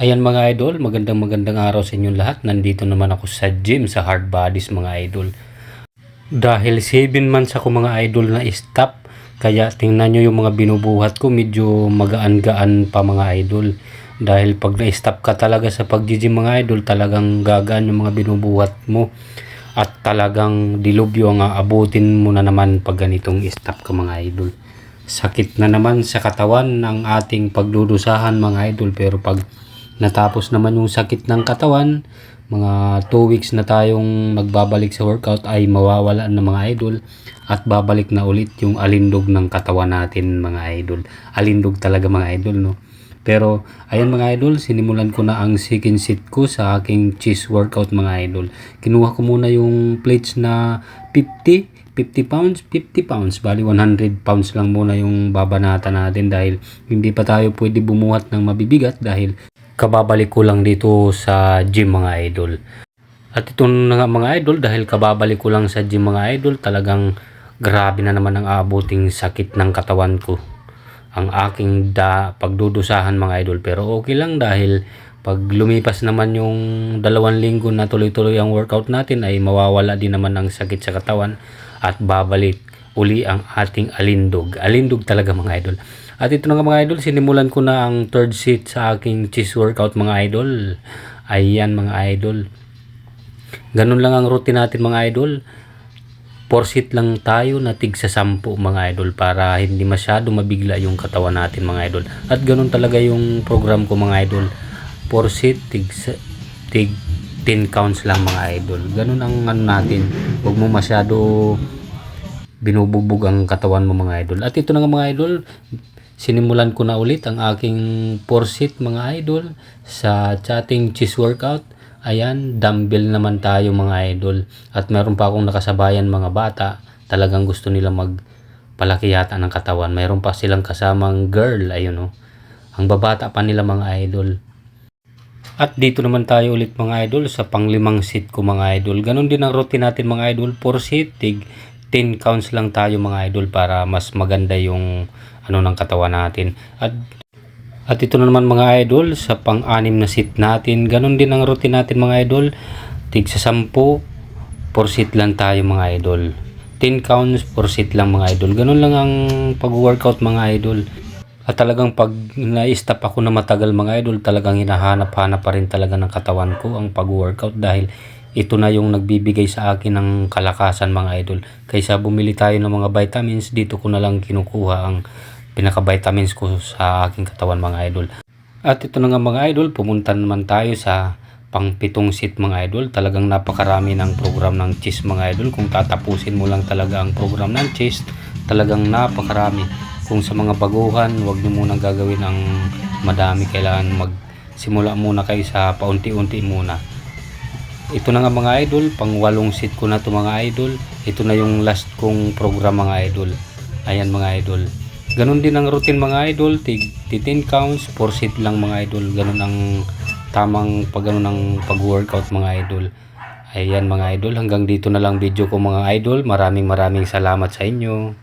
Ayan mga idol, magandang magandang araw sa inyong lahat. Nandito naman ako sa gym sa Hard Bodies mga idol. Dahil 7 months ako mga idol na stop, kaya tingnan nyo yung mga binubuhat ko, medyo magaan-gaan pa mga idol. Dahil pag na-stop ka talaga sa pag-gym mga idol, talagang gagaan yung mga binubuhat mo. At talagang dilubyo ang aabutin mo na naman pag ganitong stop ka mga idol. Sakit na naman sa katawan ng ating pagdudusahan mga idol pero pag natapos naman yung sakit ng katawan, mga 2 weeks na tayong nagbabalik sa workout ay mawawala na mga idol at babalik na ulit yung alindog ng katawan natin mga idol. Alindog talaga mga idol no. Pero ayan mga idol, sinimulan ko na ang second set ko sa aking chest workout mga idol. Kinuha ko muna yung plates na 50 50 pounds, 50 pounds, bali 100 pounds lang muna yung babanata natin dahil hindi pa tayo pwede bumuhat ng mabibigat dahil kababalik ko lang dito sa gym mga idol. At ito na nga mga idol dahil kababalik ko lang sa gym mga idol talagang grabe na naman ang aabuting sakit ng katawan ko. Ang aking da pagdudusahan mga idol pero okay lang dahil pag lumipas naman yung dalawang linggo na tuloy-tuloy ang workout natin ay mawawala din naman ang sakit sa katawan at babalik uli ang ating alindog. Alindog talaga mga idol. At ito na nga mga idol, sinimulan ko na ang third set sa aking chest workout mga idol. Ayan mga idol. Ganun lang ang routine natin mga idol. 4 set lang tayo na tig sa 10 mga idol para hindi masyado mabigla yung katawan natin mga idol. At ganun talaga yung program ko mga idol. 4 set tig, tig 10 counts lang mga idol. Ganun ang ano natin. Huwag mo masyado binubugbog ang katawan mo mga idol. At ito na nga mga idol, sinimulan ko na ulit ang aking 4 set mga idol sa chatting cheese workout. Ayan, dumbbell naman tayo mga idol. At meron pa akong nakasabayan mga bata. Talagang gusto nila magpalaki yata ng katawan. Meron pa silang kasamang girl, ayun oh. Ang babata pa nila mga idol. At dito naman tayo ulit mga idol sa panglimang set ko mga idol. Ganon din ang routine natin mga idol. 4 set, tig 10 counts lang tayo mga idol para mas maganda yung ano ng katawan natin. At at ito na naman mga idol sa pang-anim na set natin. Ganon din ang routine natin mga idol. Tig sa 10, 4 set lang tayo mga idol. 10 counts, 4 set lang mga idol. Ganon lang ang pag-workout mga idol. At talagang pag na-stop ako na matagal mga idol, talagang hinahanap-hanap pa rin talaga ng katawan ko ang pag-workout dahil ito na yung nagbibigay sa akin ng kalakasan mga idol. Kaysa bumili tayo ng mga vitamins, dito ko na lang kinukuha ang pinaka-vitamins ko sa aking katawan mga idol. At ito na nga mga idol, pumunta naman tayo sa pang pitong seat mga idol. Talagang napakarami ng program ng chess mga idol. Kung tatapusin mo lang talaga ang program ng chess, talagang napakarami. Kung sa mga baguhan, huwag nyo munang gagawin ang madami. Kailangan magsimula muna kayo sa paunti-unti muna. Ito na nga mga idol, pang walong seat ko na to mga idol. Ito na yung last kong program mga idol. Ayan mga idol. Ganon din ang routine mga idol, tig 10 counts, 4 set lang mga idol. Ganon ang tamang pag ganon ang pag-workout mga idol. Ayan mga idol, hanggang dito na lang video ko mga idol. Maraming maraming salamat sa inyo.